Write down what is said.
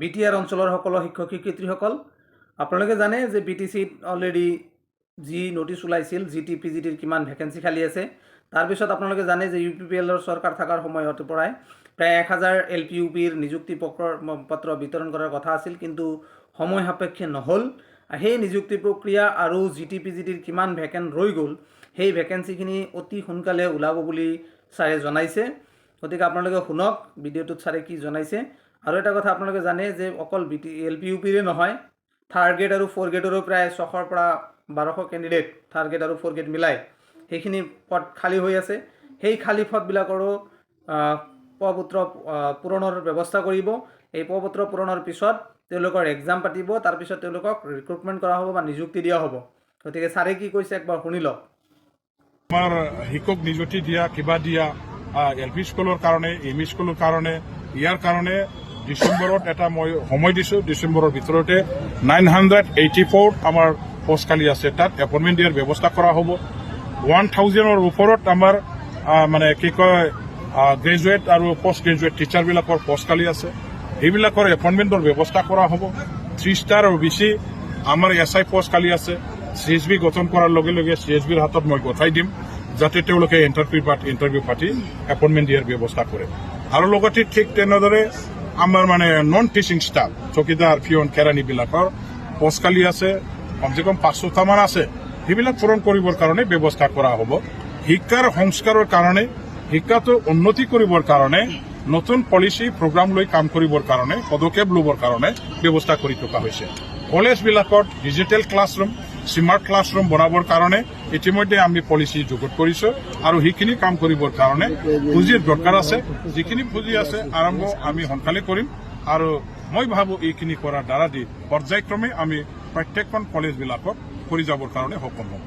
B T আৰ অঞ্চলৰ সকলো শিক্ষক শিক্ষয়িত্ৰীসকল, আপোনালোকে জানে যে বি টি চিত অলৰেডি যি নটিচ ওলাইছিল জি টি পি জি টিৰ কিমান ভেকেঞ্চি খালী আছে তাৰপিছত আপোনালোকে জানে যে ইউ পি পি এলৰ চৰকাৰ থকাৰ সময়ৰ পৰাই প্ৰায় এক হাজাৰ এল পি ইউ পিৰ নিযুক্তি পত্ৰ পত্ৰ বিতৰণ কৰাৰ কথা আছিল, কিন্তু সময় সাপেক্ষে নহ'ল। সেই নিযুক্তি প্ৰক্ৰিয়া আৰু জি টি পি জি টিৰ কিমান ভেকেণ্ট ৰৈ গ'ল, সেই ভেকেঞ্চিখিনি অতি সোনকালে ওলাব বুলি ছাৰে জনাইছে। গতিকে আপোনালোকে শুনক, ভিডিঅ'টোত ছাৰে কি জনাইছে। আৰু এটা কথা আপোনালোকে জানে যে অকল B T L P U পিৰে নহয় থাৰ্ড গ্ৰেড আৰু ফ'ৰ্থ গ্ৰেডৰো প্ৰায় ছশৰ পৰা বাৰশ কেণ্ডিডেট থাৰ্ড গ্ৰেড আৰু ফ'ৰ্থ গ্ৰেড মিলাই সেইখিনি পদ খালী হৈ আছে। সেই খালী পদবিলাকৰো প্ৰপত্ৰ পূৰণৰ ব্যৱস্থা কৰিব। এই প্ৰপত্ৰ পূৰণৰ পিছত তেওঁলোকৰ এক্সাম পাতিব তাৰপিছত তেওঁলোকক ৰিক্ৰুটমেণ্ট কৰা হ'ব বা নিযুক্তি দিয়া হ'ব। গতিকে ছাৰে কি কৈছে একবাৰ শুনি লওক। আমাৰ শিক্ষক নিযুক্তি দিয়া, কিবা দিয়া এল পি স্কুলৰ কাৰণে এম ই স্কুলৰ কাৰণে, ইয়াৰ কাৰণে ডিচেম্বৰত এটা মই সময় দিছো, ডিচেম্বৰৰ ভিতৰতে নাইন হাণ্ড্ৰেড এইটি ফ'ৰ আমাৰ পষ্ট খালী আছে। তাত এপইণ্টমেণ্ট দিয়াৰ ব্যৱস্থা কৰা হ'ব। ওৱান থাউজেণ্ডৰ ওপৰত আমাৰ মানে কি কয় গ্ৰেজুৱেট আৰু পষ্ট গ্ৰেজুৱেট টিচাৰবিলাকৰ পষ্ট খালী আছে। সেইবিলাকৰ এপইণ্টমেণ্টৰ ব্যৱস্থা কৰা হ'ব। থ্ৰী ষ্টাৰ আৰু বেছি আমাৰ এছ আই পষ্ট খালী আছে। চি এছ বি গঠন কৰাৰ লগে লগে চি এছ বিৰ হাতত মই গঠাই দিম, যাতে তেওঁলোকে ইণ্টাৰভিউ পাতি ইণ্টাৰভিউ পাতি এপইণ্টমেণ্ট দিয়াৰ ব্যৱস্থা কৰে। আৰু লগতে ঠিক তেনেদৰে আমাৰ মানে নন টিচিং ষ্টাফ চকীদাৰ ফিয়ন কেৰাণীবিলাকৰ খালী আছে কমচে কম পাঁচশটামান আছে। সেইবিলাক পূৰণ কৰিবৰ কাৰণে ব্যৱস্থা কৰা হ'ব। শিক্ষাৰ সংস্কাৰৰ কাৰণে শিক্ষাটো উন্নতি কৰিবৰ কাৰণে নতুন পলিচি প্ৰগ্ৰাম লৈ কাম কৰিবৰ কাৰণে পদক্ষেপ ল'বৰ কাৰণে ব্যৱস্থা কৰি থকা হৈছে কলেজবিলাকত ডিজিটেল ক্লাছৰুম স্মাৰ্ট ক্লাছৰুম বনাবৰ কাৰণে ইতিমধ্যে আমি পলিচি যুগুত কৰিছোঁ আৰু সেইখিনি কাম কৰিবৰ কাৰণে পুঁজিৰ দৰকাৰ আছে। যিখিনি পুঁজি আছে, আৰম্ভ আমি সোনকালে কৰিম। আৰু মই ভাবো এইখিনি কৰাৰ দ্বাৰা দি পৰ্যায়ক্ৰমে আমি প্ৰত্যেকখন কলেজবিলাকক কৰি যাবৰ কাৰণে সক্ষম হ'ম।